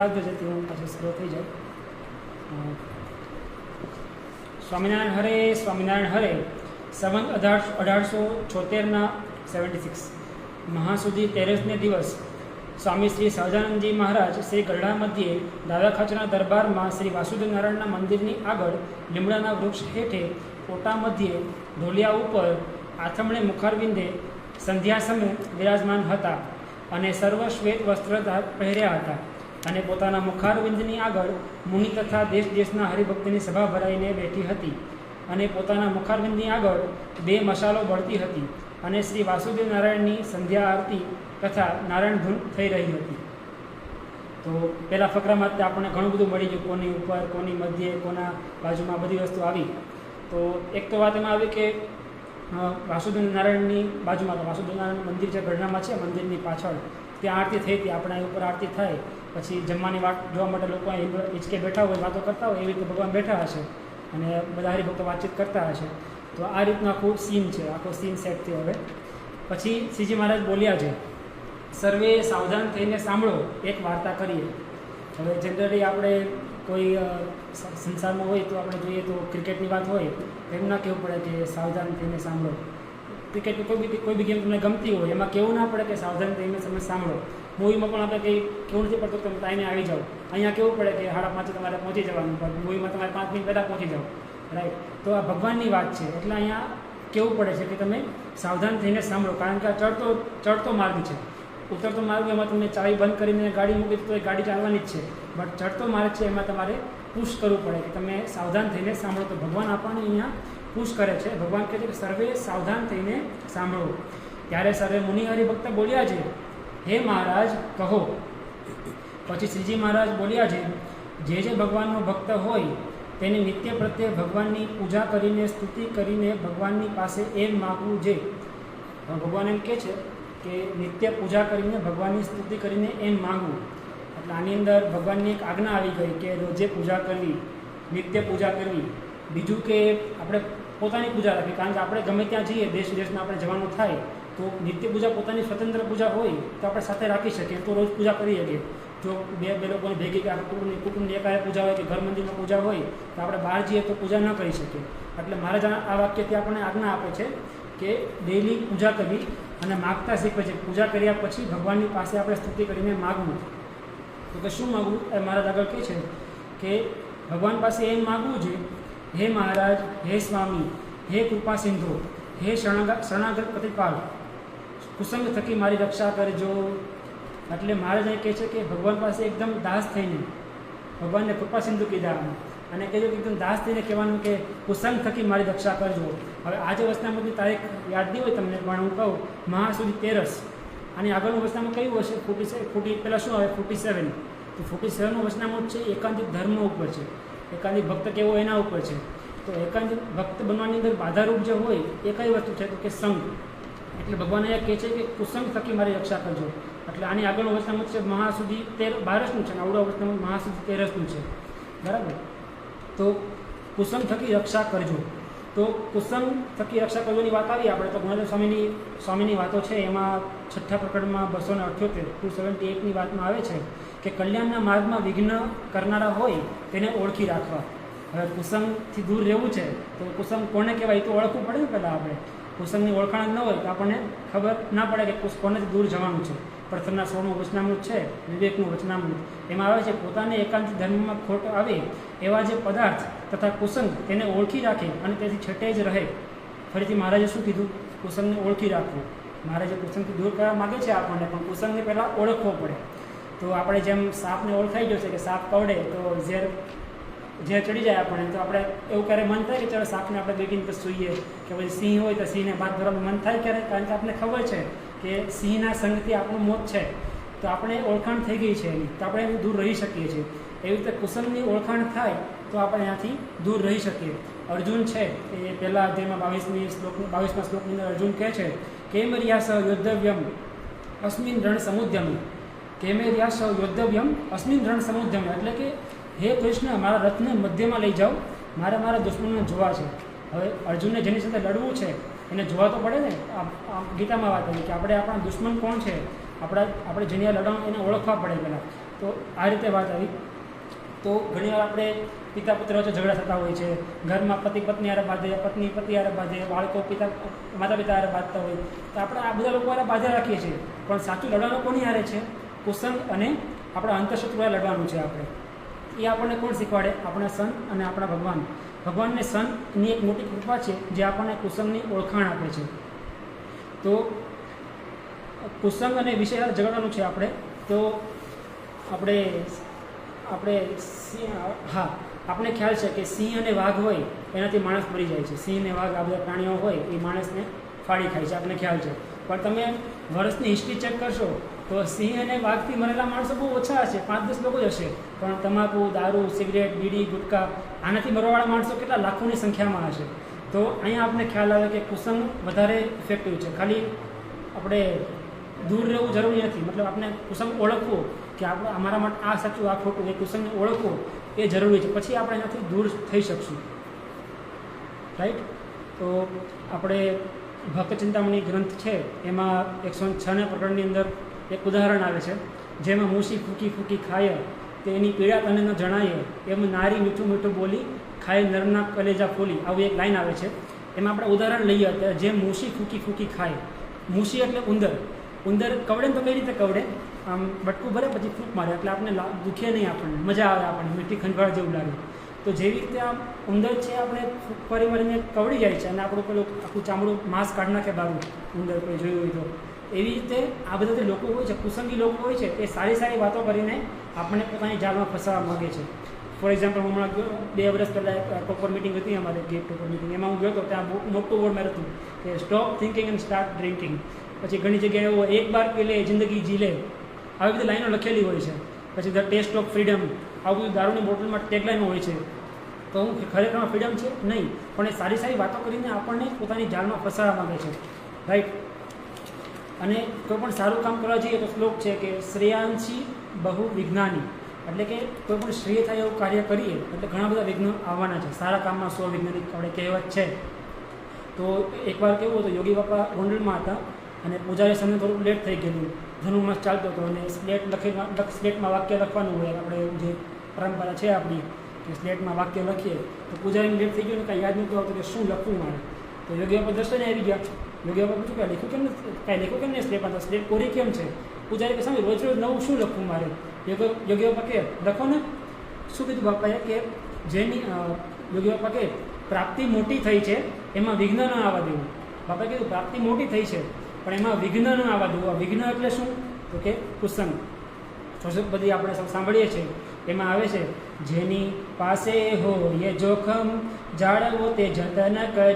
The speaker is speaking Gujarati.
રાખજો જેથી હું પાછું સ્લો થઈ અ, સ્વામિનારાયણ હરે સ્વામિનારાયણ હરે સંવંત અઢાર અઢારસો છોતેરના સેવન્ટી સિક્સ મહાસુદી તેરસને દિવસ સ્વામી શ્રી સહજાનંદજી મહારાજ શ્રી ગરડા મધ્યે દાદા દરબારમાં શ્રી વાસુદેવ નારાયણના મંદિરની આગળ લીમડાના વૃક્ષ હેઠે પોટા મધ્યે ઢોલિયા ઉપર આથમણે મુખારવિંદે સંધ્યા સમય વિરાજમાન હતા અને સર્વ શ્વેત વસ્ત્ર પહેર્યા હતા. અને પોતાના મુખારવિંદની આગળ મુનિ તથા દેશ દેશના હરિભક્તની સભા ભરાઈને બેઠી હતી અને પોતાના મુખારવિંદની આગળ બે મશાલો બળતી હતી અને શ્રી વાસુદેવ નારાયણની સંધ્યા આરતી તથા નારાયણ ધૂન થઈ રહી હતી. તો પહેલા ફકરામાં આપણને ઘણું બધું મળી ગયું, કોની ઉપર, કોની મધ્યે, કોના બાજુમાં બધી વસ્તુ આવી. તો એક તો વાત એમાં આવી કે વાસુદેવ નારાયણની બાજુમાં, તો વાસુદેવ નારાયણ મંદિર જે ગઢડામાં છે, મંદિરની પાછળ, ત્યાં આરતી થઈ હતી, આપણા એ ઉપર આરતી થાય. પછી જમવાની વાત જોવા માટે લોકો હિંચકે બેઠા હોય, વાતો કરતા હોય, એવી રીતે ભગવાન બેઠા હશે અને બધા હરિભક્તો વાતચીત કરતા હશે. તો આ રીતનું આખું સીન છે, આખો સીન સેટ થયો હવે. પછી શ્રીજી મહારાજ બોલ્યા છે, સર્વે સાવધાન થઈને સાંભળો, એક વાર્તા કરીએ. હવે જનરલી આપણે કોઈ સંસારમાં હોય તો આપણે જોઈએ તો ક્રિકેટની વાત હોય એમ ના કહેવું પડે કે સાવધાન થઈને સાંભળો. ક્રિકેટની કોઈ બી કોઈ બી ગેમ તમને ગમતી હોય, એમાં કેવું ના પડે કે સાવધાન થઈને તમે સાંભળો. મૂવીમાં પણ આપણે કંઈ કેવું નથી પડતું તમે ટાઈમે આવી જાઓ. અહીંયા કેવું પડે કે સાડા પાંચે તમારે પહોંચી જવાનું, પણ મૂવીમાં તમારે પાંચ મિનિટ પહેલાં પહોંચી જાઓ. રાઈટ તો આ ભગવાનની વાત છે. એટલે અહીંયા કેવું પડે છે કે તમે સાવધાન થઈને સાંભળો. કારણ કે આ ચડતો ચડતો માર્ગ છે. ઉતરતો માર્ગ એમાં તમને ચાવી બંધ કરીને ગાડી મૂકી તો એ ગાડી ચાલવાની જ છે. બટ ચડતો માર્ગ છે એમાં તમારે પુશ કરવું પડે કે તમે સાવધાન થઈને સાંભળો. તો ભગવાન આપણને અહીંયા પુશ કરે છે. ભગવાન કહે છે કે, સર્વે સાવધાન થઈને સાંભળો. ત્યારે સર્વે મુનિ હરિભક્ત બોલ્યા છે હે મહારાજ, કહો. પછી શ્રીજી મહારાજ બોલ્યા છે, જે જે ભગવાનનો ભક્ત હોય, તેને નિત્ય પ્રત્યે ભગવાનની પૂજા કરીને, સ્તુતિ કરીને ભગવાનની પાસે એમ માગવું જે ભગવાન એમ કહે છે કે નિત્ય પૂજા કરીને, ભગવાનની સ્તુતિ કરીને એમ માગવું. એટલે આની અંદર ભગવાનની એક આજ્ઞા આવી ગઈ કે રોજે પૂજા કરવી, નિત્ય પૂજા કરવી. બીજું કે આપણે પોતાની પૂજા રાખવી, કારણ કે આપણે ગમે ત્યાં જઈએ દેશ વિદેશમાં આપણે જવાનું થાય તો નિત્ય પૂજા પોતાની સ્વતંત્ર પૂજા હોય તો આપણે સાથે રાખી શકીએ. તો રોજ પૂજા કરી શકીએ જો બે બે લોકોની ભેગી કુટુંબની કુટુંબની એકાએ પૂજા હોય કે ઘર મંદિરમાં પૂજા હોય તો આપણે બહાર જઈએ તો પૂજા ન કરી શકીએ. એટલે મહારાજ આ વાક્યથી આપણને આજ્ઞા આપે છે કે ડેઈલી પૂજા કરવી અને માગતા શીખવે છે. પૂજા કર્યા પછી ભગવાનની પાસે આપણે સ્તુતિ કરીને માગવું. તો કે શું માગવું? એ મહારાજ આગળ કહે છે કે ભગવાન પાસે એમ માગવું છે, હે મહારાજ, હે સ્વામી, હે કૃપા સિંધુ હે શરણાગત શરણાગત પ્રતિપાલ કુસંગ થકી મારી રક્ષા કરજો એટલે મહારાજ અહીં કહે છે કે ભગવાન પાસે એકદમ દાસ થઈને, ભગવાનને કૃપા સિંધુ કીધા અને કહેજો કે એકદમ દાસ થઈને કહેવાનું કે કુસંગ થકી મારી રક્ષા કરજો. હવે આજે વચનામૃતની તારીખ યાદ નહીં હોય તમને, પણ હું કહું મહાસુદી તેરસ. અને આગળનું વચનામૃત કયું હશે? ફોર્ટી સેવન ફોર્ટી પહેલાં શું આવે? Forty seven. તો ફોર્ટી સેવનનું વચનામૃત છે, એકાંતિક ધર્મ ઉપર છે. એકાંતિક ભક્ત કેવો એના ઉપર છે. તો એકાંતિક ભક્ત બનવાની અંદર બાધારૂપ જે હોય, એ કઈ વસ્તુ છે? તો કે સંઘ. એટલે ભગવાન અહીંયા કહે છે કે કુસંગ થકી મારી રક્ષા કરજો એટલે આની આગળનું વચનામૃત છે મહા સુધી તેર, બારસનું છે અને આવડું મહા સુધી તેરસનું છે. બરાબર? તો કુસંગ થકી રક્ષા કરજો. તો કુસંગ થકી રક્ષા કરજોની વાત આવી આપણે તો ગુણાદેવ સ્વામીની સ્વામીની વાતો છે, એમાં છઠ્ઠા પ્રકરણમાં બસો ને અઠ્યોતેર ટુ સેવન્ટી એટની વાતમાં આવે છે કે કલ્યાણના માર્ગમાં વિઘ્ન કરનારા હોય તેને ઓળખી રાખવા. હવે કુસંગથી દૂર રહેવું છે, તો કુસંગ કોને કહેવાય એ તો ઓળખવું પડે ને પહેલાં આપણે. કુસંગની ઓળખાણ જ ન હોય તો આપણને ખબર ના પડે કે કુશ કોનેથી દૂર જવાનું છે. પ્રથમના સોળનું વચનામૃત છે, વિવેકનું વચનામૃત. એમાં આવે છે પોતાને એકાંત ધર્મમાં ખોટ આવે એવા જે પદાર્થ તથા કુસંગ તેને ઓળખી રાખે અને તેથી છટે જ રહે. ફરીથી મહારાજે શું કીધું? કુસંગને ઓળખી રાખવું. મહારાજે કુસંગથી દૂર કરવા માગે છે આપણને, પણ કુસંગને પહેલાં ઓળખવો પડે. તો આપણે જેમ સાપને ઓળખાઈ ગયો છે કે સાપ કવડે તો ઝેર ઝેર ચડી જાય આપણે તો આપણે એવું ક્યારે મન થાય કે ચાલો સાપને આપણે બેગીને પછી સૂઈએ કે પછી સિંહ હોય તો સિંહને ભાત ધરવાનું મન થાય ક્યારે? કારણ કે આપણને ખબર છે કે સિંહના સંગથી આપણું મોત છે. તો આપણે ઓળખાણ થઈ ગઈ છે એની. તો આપણે એની દૂર રહી શકીએ છીએ. એવી રીતે કુસંગની ઓળખાણ થાય તો આપણે ત્યાંથી દૂર રહી શકીએ. અર્જુન છે એ પહેલા અધ્યાયમાં બાવીસમી શ્લોક બાવીસમાં શ્લોકની અંદર અર્જુન કહે છે કેમ રિયાસ યોદ્ધવ્યમ અસ્મિન રણ સમુદ્યમ કેમે રિયાસ યોદ્ધવ્યમ અસ્મિન રણ સમુદ્યમ એટલે કે હે કૃષ્ણ, મારા રથને મધ્યમાં લઈ જાઓ. મારે મારા દુશ્મનને જોવા છે. હવે અર્જુનને જેની સાથે લડવું છે, એને જોવા તો પડે ને? ગીતામાં વાત કરી કે આપણે આપણા દુશ્મન કોણ છે? આપણા, આપણે જેની આ લડાણ એને ઓળખવા પડે પહેલાં. તો આ રીતે વાત આવી. તો ઘણીવાર આપણે પિતા પુત્ર વચ્ચે ઝઘડા થતા હોય છે. ઘરમાં પતિ પત્ની આરે બાંધે, પત્ની પતિ હારે બાંધે, બાળકો પિતા, માતા પિતા હારે બાંધતા હોય. તો આપણે આ બધા લોકો આરે બાંધા રાખીએ છીએ. પણ સાચું લડવાનું કોની હારે છે? કુસંગ અને આપણા અંતઃશત્રુ લડવાનું છે આપણે. એ આપણને કોણ શીખવાડે? આપણા સન અને આપણા ભગવાન. ભગવાનને સંતની એક મોટી કૃપા છે, જે આપણને કુસંગની ઓળખાણ આપે છે. તો કુસંગ અને વિષય ઝઘડવાનું છે આપણે. તો આપણે આપણે સિંહ, હા આપણે ખ્યાલ છે કે સિંહ અને વાઘ હોય, એનાથી માણસ મરી જાય છે. સિંહ અને વાઘ આ બધા પ્રાણીઓ હોય, એ માણસને ફાળી ખાય છે આપણને ખ્યાલ છે. પણ તમે વર્ષની હિસ્ટ્રી ચેક કરશો તો સિંહ અને વાઘથી મરેલા માણસો બહુ ઓછા હશે, પાંચ દસ લોકો જ હશે. પણ તમાકુ, દારૂ, સિગરેટ, બીડી, ગુટકા, આનાથી મરવાવાળા માણસો કેટલા લાખોની સંખ્યામાં હશે. તો અહીંયા આપણે ખ્યાલ આવે કે કુસંગ વધારે ઇફેક્ટિવ છે. ખાલી આપણે દૂર રહેવું જરૂરી નથી. મતલબ આપણે કુસંગ ઓળખવું કે આપણે અમારા માટે આ સાચું, આ ખોટું, એ કુસંગને ઓળખવું એ જરૂરી છે. પછી આપણે એનાથી દૂર થઈ શકશું. રાઈટ તો આપણે ભક્ત ચિંતામણી ગ્રંથ છે. એમાં એકસો છને પ્રકરણની અંદર એક ઉદાહરણ આવે છે, જેમાં મૂસી ફૂકી ફૂકી ખાય, તે એની પીડા તને ન જણાય, એમ નારી મીઠું મીઠું બોલી ખાય નરના કલેજા ફોલી, આવું એક લાઈન આવે છે. એમાં આપણે ઉદાહરણ લઈએ અત્યારે જે મૂસી ફૂકી ફૂકી ખાય. મૂસી એટલે ઉંદર. ઉંદર કવડે તો કઈ રીતે કવડે? આમ બટકું ભરે પછી ફૂંક મારે, એટલે આપણે લા- દુખે નહીં આપણને, મજા આવે આપણને, મીઠી ખંજવાળ જેવું લાગે. તો જેવી રીતે આમ ઉંદર છે, આપણે ફરી વળીને કવડી જાય છે, અને આપણું પેલું આખું ચામડું માંસ કાઢી નાખે બારું, ઉંદર કોઈ જોયું હોય તો. એવી રીતે આ બધા જે લોકો હોય છે, કુસંગી લોકો હોય છે, એ સારી સારી વાતો કરીને આપણને પોતાની જાળમાં ફસાવવા માગે છે. ફોર એક્ઝામ્પલ હમણાં બે વર્ષ પહેલાં એક ટોપર મિટિંગ હતી અમારે ગેટ ટોપર મિટિંગ એમાં હું ગયો હતો ત્યાં બહુ મોટું બોર્ડ મેં હતું કે stop thinking and start drinking પછી ઘણી જગ્યાએ એક બાર પી લે, જિંદગી જી લે. આવી બધી લાઈનો લખેલી હોય છે. પછી ધ ટેસ્ટ ઓફ ફ્રીડમ, આવું બધું દારૂની બોટલમાં ટેગલાઈન હોય છે. તો હું ખરેખર ફ્રીડમ છે? નહીં. પણ એ સારી સારી વાતો કરીને આપણને પોતાની જાળમાં ફસાવવા માંગે છે. રાઈટ અને કોઈ પણ સારું કામ કરવા જઈએ તો શ્લોક છે કે શ્રેયાંશી બહુ વિજ્ઞાની. એટલે કે કોઈ પણ શ્રેય થાય એવું કાર્ય કરીએ, એટલે ઘણા બધા વિઘ્નો આવવાના છે. સારા કામમાં સો વૈજ્ઞાનિક આપણે કહેવત છે. તો એકવાર કેવું હતું, યોગી બાપા ગોંડલમાં હતા અને પૂજારી સમય થોડું લેટ થઈ ગયેલું. ધનુમાસ ચાલતો હતો અને સ્લેટ લખી સ્લેટમાં વાક્ય લખવાનું હોય. આપણે જે પરંપરા છે આપણી, કે સ્લેટમાં વાક્ય લખીએ. તો પૂજારીને લેટ થઈ ગયું ને કાંઈ યાદ નહોતું આવતું કે શું લખવું મારે. તો યોગ્ય પર દર્શને આવી ગયા. યોગ્ય બાપા પૂછ્યું કે લખ્યું કેમ કાંઈ લખ્યું કેમ નહીં સ્લેપ તો સ્લેપ કોરી કેમ છે? પૂજારી કે સામે રોજ રોજ નવું શું લખવું મારે? યોગ્ય યોગ્ય બાપા કે, લખો ને. શું કીધું બાપાએ? કે, જેની યોગ્ય પાકે પ્રાપ્તિ મોટી થઈ છે, એમાં વિઘ્ન ન આવવા દેવું. બાપાએ કીધું, પ્રાપ્તિ મોટી થઈ છે, પણ એમાં વિઘ્ન ન આવવા દેવું. આ વિઘ્ન એટલે શું? તો કે કુસંગ. જોશક બધી આપણે સાંભળીએ છીએ. એમાં આવે છે, જેની પાસે હોય એ જોખમ, જાળવો તે જતન કરી